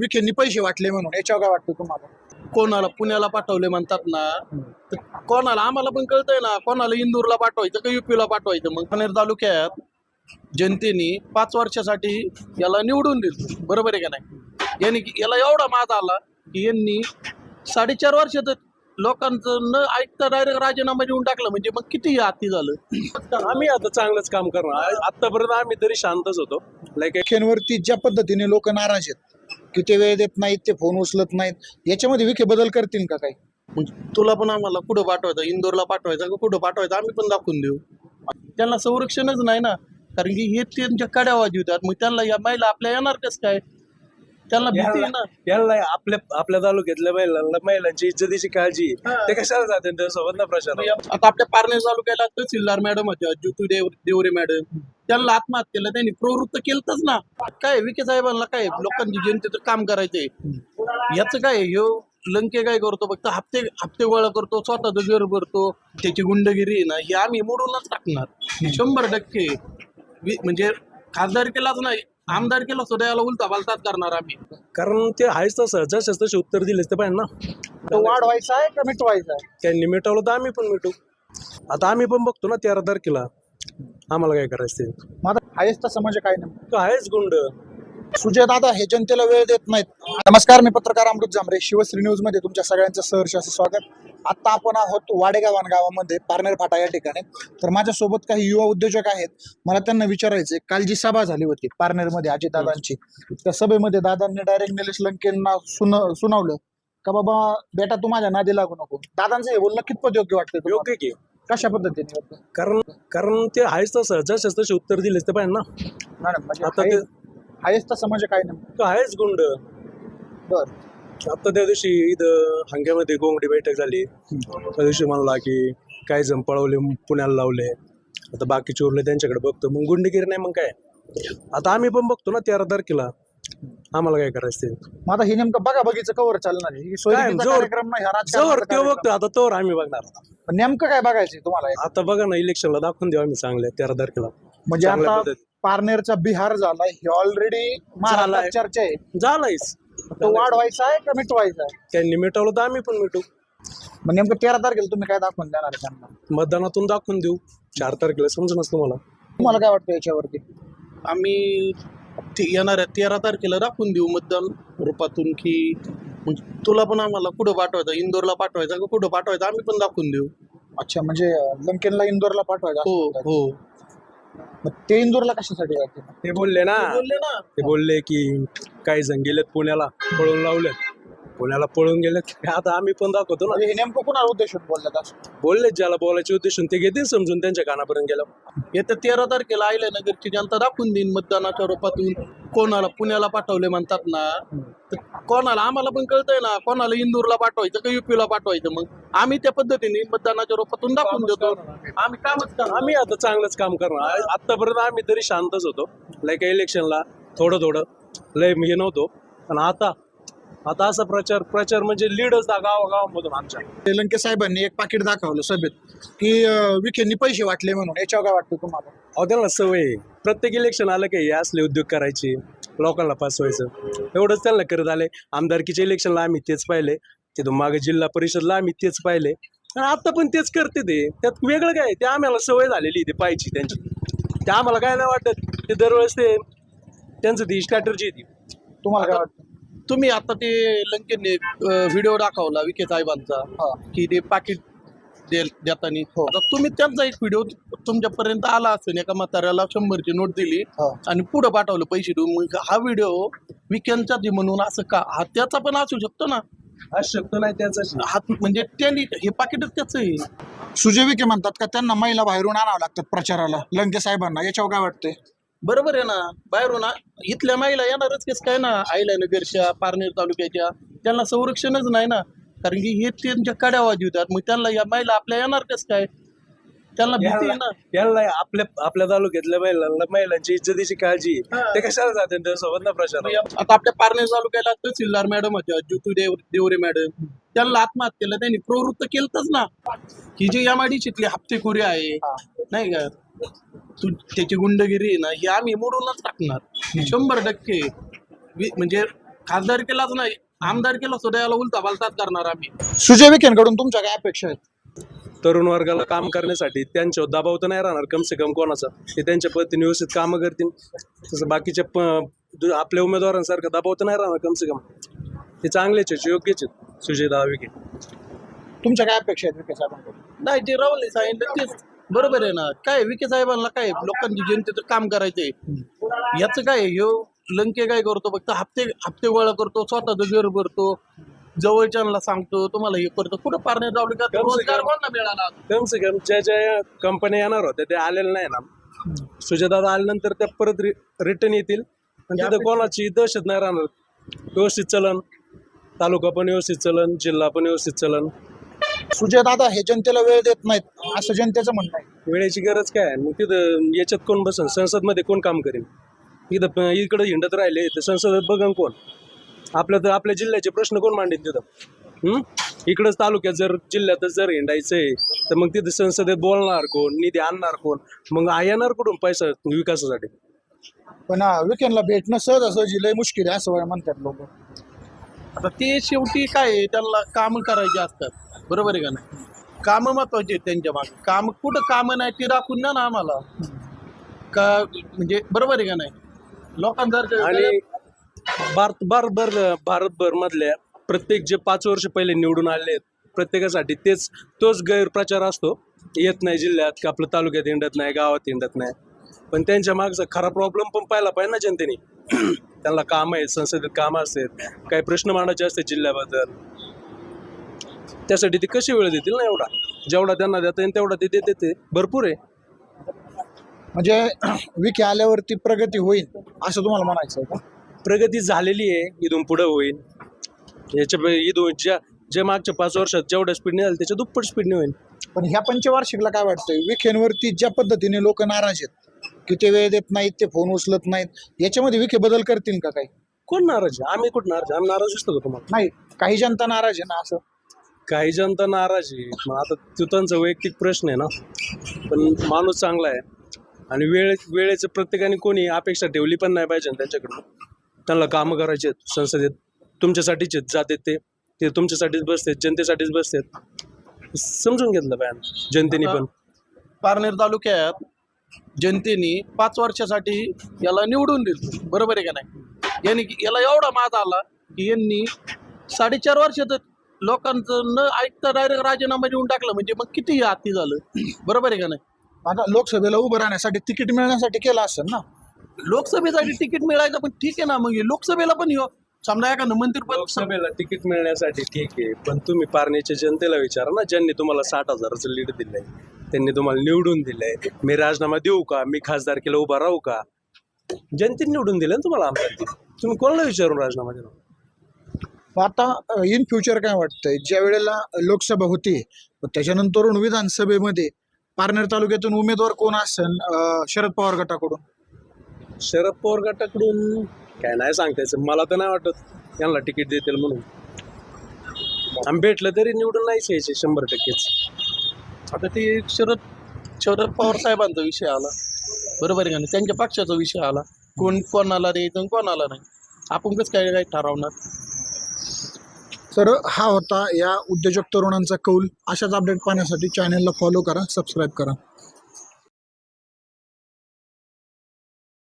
विखेंनी पैसे वाटले म्हणून याच्यावर काय वाटतं तुम्हाला? कोणाला पुण्याला पाठवले म्हणतात ना तर कोणाला आम्हाला पण कळतंय ना कोणाला इंदूरला पाठवायचं का युपीला पाठवायचं? मग पनेर तालुक्यात जनतेने पाच वर्षासाठी याला निवडून दिलं. बरोबर आहे का नाही? यांनी याला एवढा माज आला की यांनी साडेचार वर्षात लोकांचं न ऐकता डायरेक्ट राजीनामा देऊन टाकलं. म्हणजे मग किती हाती झालं? आम्ही आता चांगलंच काम करणार. आतापर्यंत आम्ही तरी शांतच होतो. लाईक विखेंवरती ज्या पद्धतीने लोक नाराज आहेत की ते वेळ देत नाहीत ते फोन उचलत नाहीत. याच्यामध्ये विखे बदल करतील का काही? मग तुला पण आम्हाला कुठं पाठवायचं? इंदोरला पाठवायचं का कुठं पाठवायचं? आम्ही पण दाखवून देऊ. त्यांना संरक्षणच नाही ना. कारण की हे त्यांच्या कड्या वाजवतात मग त्यांना या महिला आपल्या येणार कस काय? त्यांना भीती आहे ना. याला आपल्या आपल्या तालुक्यातल्या महिलांना महिलांची इज्जतीची काळजी आहे. ते कशाला जाते त्यासोबत ना प्रचार आता आपल्या पारनेर तालुक्याला तहसीलदार मॅडम होत्या. ज्योती देव देवरे मॅडम. त्यांना आत्महत्येला त्यांनी प्रवृत्त केलंच ना. काय विखे साहेबांना काय लोकांची जनतेचं काम करायचंय. याचं काय ह्यो लंके काय करतो फक्त हप्ते हप्ते गोळा करतो स्वतःचं घर भरतो त्याची गुंडगिरी आहे ना ही आम्ही मोडूनच टाकणार. शंभर टक्के. म्हणजे खासदारकीलाच नाही आमदारकीला सुद्धा याला उलटा पालटाच करणार आम्ही. कारण ते आहेच तसं जसे तसे उत्तर दिलेच ते पाहिजे ना. तो वाढवायचा आहे का मिटवायचा आहे? त्यांनी मिटवलं तर आम्ही पण मिटू आता आम्ही पण बघतो ना तेरा तारखेला. आम्हाला काय करायचं ते? आता आहेच तसं म्हणजे काय नाही तो आहेच गुंड. सुजय दादा हे जनतेला वेळ देत नाहीत. नमस्कार मी पत्रकार अमृत जांभरे. शिवश्री न्यूजमध्ये तुमच्या सगळ्यांचं सहर्ष असं स्वागत. आता आपण आहोत वाडेगावान गावामध्ये पारनेर फाटा या ठिकाणी. तर माझ्यासोबत काही युवा उद्योजक आहेत. मला त्यांना विचारायचंय काल जी सभा झाली होती पारनेरमध्ये अजित दादांची त्या सभेमध्ये दादांनी डायरेक्ट निलेश लंकेंना सुन सुनावलं. का बाबा बेटा तू माझ्या नादी लागू नको. दादांचं हे बोलणं कितपत योग्य वाटतं? योग्य की? कशा पद्धतीने? कारण कारण ते आहेच तसं जसे तसे उत्तर दिलेच ते पाहिजे ना. मॅडम म्हणजे आता ते आहेच तसं म्हणजे काय नाही तो आहेच गुंड. बर. आता त्या दिवशी इथं हंग्यामध्ये गोंगडी बैठक झाली. त्या दिवशी म्हणला की काही जण पळवले पुण्याला लावले. आता बाकी चोरले त्यांच्याकडे बघतो. मग गुंडगिरी नाही मग काय? आता आम्ही पण बघतो ना तेरा तारखेला. आम्हाला काय करायचं ते? मग आता हे नेमकं बघा बघिचं कवर चालणार आहे. ही जोर- कार्यक्रम नाही हा जवळ राजकारणाचा तो कार्यक्रम. बघतो आता तोवर आम्ही बघणार. पण नेमकं काय बघायचं तुम्हाला? आता बघा ना इलेक्शनला दाखवून देऊ आम्ही चांगले तेरा तारखेला. म्हणजे चांगल्या आता. पारनेरचा बिहार झालाय हे ऑलरेडी महाराष्ट्रात झालाय. चर्चा आहे. झालायच. तो वाढवायचा आहे का मिटवायचा आहे? त्यांनी मिटवलं तर आम्ही पण मिटू मग नेमकं तेरा तारखेला तुम्ही काय दाखवून देणार आहे त्यांना? मतदानातून दाखवून देऊ. चार तारखेला समजूनच तुम्हाला. तुम्हाला काय वाटतं याच्यावरती? आम्ही ते येणाऱ्या तेरा तारखेला दाखवून देऊ मतदान रूपातून की मग तुला पण आम्हाला कुठं पाठवायचं? इंदोरला पाठवायचं का कुठं पाठवायचं? आम्ही पण दाखवून देऊ. अच्छा म्हणजे लंकेनला इंदोरला पाठवायचं असं हो. म्हणताय. हो मग ते इंदोरला कशासाठी जाते ते बोलले ना. बोलले ना. ते बोलले की काही जण गेलेत पुण्याला पळून लावले पुण्याला पळून गेलेत आता आम्ही पण दाखवतो ना. म्हणजे हे नेमकं कुणाला उद्देशून बोलतात असं बोलले ज्याला बोलायचे उद्देशून ते घेतील समजून त्यांच्या कानापर्यंत गेलं. येत्या तेरा तारखेला नगरची जनता दाखवून देईन मतदानाच्या रूपातून कोणाला पुण्याला पाठवले म्हणतात ना तर कोणाला आम्हाला पण कळतंय ना कोणाला इंदूरला पाठवायचं का युपीला पाठवायचं मग? आम्ही त्या पद्धतीने मतदानाच्या रूपातून दाखवून देतो. आम्ही कामच करणार. आम्ही आता चांगलंच काम करणार. आतापर्यंत आम्ही तरी शांतच होतो. लाईक इलेक्शनला थोडं थोडं लय हे नव्हतो. पण आता आता असा प्रचार प्रचार म्हणजे लीडच गावागावामधून आमच्या. ते लंके साहेबांनी एक पाकिट दाखवलं सभेत की अं, विखेंनी पैसे वाटले म्हणून. याच्यावर काय वाटतं तुम्हाला? अहो त्यांना सवय आहे. प्रत्येक इलेक्शन आलं की हे असले उद्योग करायचे लोकांना फसवायचं. एवढंच त्यांना करत आले. आमदारकीच्या इलेक्शनला आम्ही तेच पाहिले. तिथून मागे जिल्हा परिषदला आम्ही तेच पाहिले. आणि आता पण तेच करते ते. त्यात वेगळं काय ते आम्हाला सवय झालेली ते पाहायची त्यांची. ते आम्हाला काय नाही वाटत. ते दरवेळेस ते त्यांचं ती स्ट्रॅटर्जी ती. तुम्हाला काय वाटतं? तुम्ही आता ते लंकेने व्हिडिओ दाखवला विखे साहेबांचा. की ते पाकिट दे देताना. हो. आता तुम्ही त्यांचा एक व्हिडिओ तुमच्यापर्यंत आला असेल एका म्हाताऱ्याला शंभरची नोट दिली. आणि पुढे पाठवलं पैसे देऊन मग हा व्हिडिओ विकेंडचा म्हणून असं का? हा त्याचा पण असू शकतो ना? हा शब्द नाही त्याचा हा म्हणजे त्यांनी हे पाकिटच त्याचं आहे. सुजय विखे म्हणतात का त्यांना महिला बाहेरून आणावं लागतात प्रचाराला लंके साहेबांना. याच्यावर काय वाटतंय? बरोबर आहे ना. बाहेरून इथल्या महिला येणारच कस काय ना आईला नगरच्या पारनेर तालुक्याच्या त्यांना संरक्षणच नाही ना. कारण की हे त्यांच्या कड्या वाजवतात मग त्यांना या महिला आपल्या येणार कस काय? त्यांना भीती आहे ना. यांना आपल्या आपल्या तालुक्यातल्या महिलांना महिलांची इज्जतीची काळजी आहे. ते कशाला जाते त्यासोबत ना प्रचार आता आपल्या पारनेर तालुक्याला तहसीलदार मॅडम होत्या ज्योती देव देवरे मॅडम. त्यांना आत्महत्येला त्यांनी प्रवृत्त केलंच ना. ही जी एमआयडीसीतली हप्तेखोरी आहे नाही का? तू त्याची गुंडगिरी आहे ना ही आम्ही मोडूनच टाकणार. शंभर टक्के. वि- म्हणजे खासदार केलाच नाही आमदार केला सुद्धा याला उलटा पालताच करणार आम्ही. सुजय विखेंकडून तुमच्या काय अपेक्षा आहेत? तरुण वर्गाला काम करण्यासाठी त्यांच्यावर दबाव तर नाही राहणार कम से कम कोणाचा. ते त्यांच्या पद्धतीने व्यवस्थित कामं करतील. तसं बाकीच्या प- दु- आपल्या उमेदवारांसारखं दबाव तर नाही राहणार कम से कम. ते चांगलेच आहेत योग्यच आहेत सुजय दहा विखे तुमच्या काय अपेक्षा आहेत विखे साहेबांकडून नाही जे राहुल सांगितलं तेच बरोबर आहे ना. काय विखे साहेबांना काय लोकांची जनतेचं काम करायचंय? याचं काय ह्यो लंके काय करतो? फक्त हप्ते हप्ते गोळा करतो स्वतःचं घर भरतो. जवळच्यांना सांगतो तुम्हाला हे करतो. कुठं पारणे जाऊ का रोजगार. कोणाला मिळाला? कम से कम ज्या ज्या कंपन्या येणार होत्या त्या आलेल्या नाही ना. सुजयदादा आल्यानंतर त्या परत रिटर्न येतील. आणि तिथं कोणाची दहशत नाही राहणार. व्यवस्थित चलन. तालुका पण व्यवस्थित चलन जिल्हा पण व्यवस्थित चलन. सुजय दादा हे जनतेला वेळ देत नाहीत असं जनतेचं म्हणणं आहे. वेळेची गरज काय आहे? मग तिथं याच्यात कोण बसन? संसदमध्ये कोण काम करेन? इथं प- इकडं हिंडत राहिले तर संसदेत बघन कोण? आपल्या तर आपल्या जिल्ह्याचे प्रश्न कोण मांडेल तिथं? हं? इकडंच तालुक्यात जर जिल्ह्यातच जर हिंडायचंय तर मग तिथं संसदेत बोलणार कोण? निधी आणणार कोण? मग आ- येणार कुठून पैसा विकासासाठी? पण विखेंना भेटणं सहजासहजी लय मुश्किल आहे असं म्हणतात लोक. आता ते शेवटी काय आहे, त्यांना कामं करायची असतात. बरोबर आहे का नाही? कामं महत्वाची आहेत त्यांच्या मागे. काम कुठं कामं नाही ते द्या ना आम्हाला. का म्हणजे बरोबर आहे का नाही? लोकांसारखं आणि भारत भारतभर भारतभर मधल्या प्रत्येक जे पाच वर्ष पहिले निवडून आले आहेत प्रत्येकासाठी तेच तोच गैरप्रचार असतो. येत नाही जिल्ह्यात का आपलं तालुक्यात हिंडत नाही गावात हिंडत नाही. पण त्यांच्या मागचा खरा प्रॉब्लेम पण पाहिला पाहिजे ना जनतेने. त्यांना काम आहेत संसदेत कामं असतात काही प्रश्न मांडायचे असतात जिल्ह्याबद्दल. त्यासाठी ते कशी वेळ देतील ना एवढा? जेवढा त्यांना देता येईल तेवढा ते देते ते. भरपूर आहे. म्हणजे विखे आल्यावरती प्रगती होईल असं तुम्हाला म्हणायचं आहे का? प्रगती झालेली आहे इथून पुढं होईल. याच्या इथून ज्या जे मागच्या पाच वर्षात जेवढ्या स्पीडने झालं त्याच्या दुप्पट स्पीडने होईल. पण ह्या पंचवार्षिकला काय वाटतंय? विखेंवरती ज्या पद्धतीने लोक नाराज आहेत की ते वेळ देत नाहीत ते फोन उचलत नाहीत. याच्यामध्ये विखे बदल करतील का काही? कोण नाराज आहे? आम्ही कुठं नाराज आहे? आम्ही नाराज असतो का तुम्हाला? नाही काही जनता नाराज आहे ना असं? काही जनता नाराज आहे. मग आता तो त्यांचा वैयक्तिक प्रश्न आहे ना. पण माणूस चांगला आहे. आणि वेळ वेळेचं प्रत्येकाने कोणी अपेक्षा ठेवली पण नाही पाहिजे ना त्यांच्याकडून. त्यांना कामं करायचे आहेत संसदेत. तुमच्यासाठीच आहेत जाते ते. ते तुमच्यासाठीच बसतात जनतेसाठीच बसतात. समजून घेतलं पाहिजे जनतेने पण. पारनेर तालुक्यात जनतेने पाच वर्षासाठी याला निवडून दिलं. बरोबर आहे का नाही? यांनी याला एवढा माज आला की यांनी साडेचार वर्षात लोकांचं न ऐकता डायरेक्ट राजीनामा देऊन टाकलं म्हणजे मग किती हाती झालं. बरोबर आहे का नाही? आता लोकसभेला उभं राहण्यासाठी तिकीट मिळण्यासाठी केलं असेल ना? लोकसभेसाठी तिकीट मिळायचं पण ठीक आहे ना. मग हे लोकसभेला पण येऊ समजा एखादं मंत्रिपद लोकसभेला तिकीट मिळण्यासाठी ठीक आहे पण तुम्ही पारनेच्या जनतेला विचारा ना ज्यांनी तुम्हाला साठ हजाराचं लीड दिलंय. त्यांनी तुम्हाला निवडून दिलंय. मी राजीनामा देऊ का? मी खासदारकीला उभा राहू का? जनतेने निवडून दिलं ना तुम्हाला तुम्ही कोणाला विचारून राजीनामा मग आता इन फ्युचर काय वाटतंय? ज्या वेळेला लोकसभा होती त्याच्यानंतरून विधानसभेमध्ये पारनेर तालुक्यातून उमेदवार कोण असेल शरद पवार गटाकडून? शरद पवार गटाकडून काय नाही सांगता यायचं मला तर नाही वाटत यांना तिकीट देतील म्हणून. आम्ही भेटलं तरी निवडून नाहीच यायचे शंभर टक्केच. आता ते शरद शरद पवार साहेबांचा विषय आला. बरोबर आहे का नाही? त्यांच्या पक्षाचा विषय आला. कोण कोणाला द्यायचं आणि कोणाला नाही. आपण कसं काय काय ठरवणार? तर हा होता या उद्योजक तरुणांचा कौल. अशाच अपडेट पाहण्यासाठी चॅनलला फॉलो करा सबस्क्राईब करा.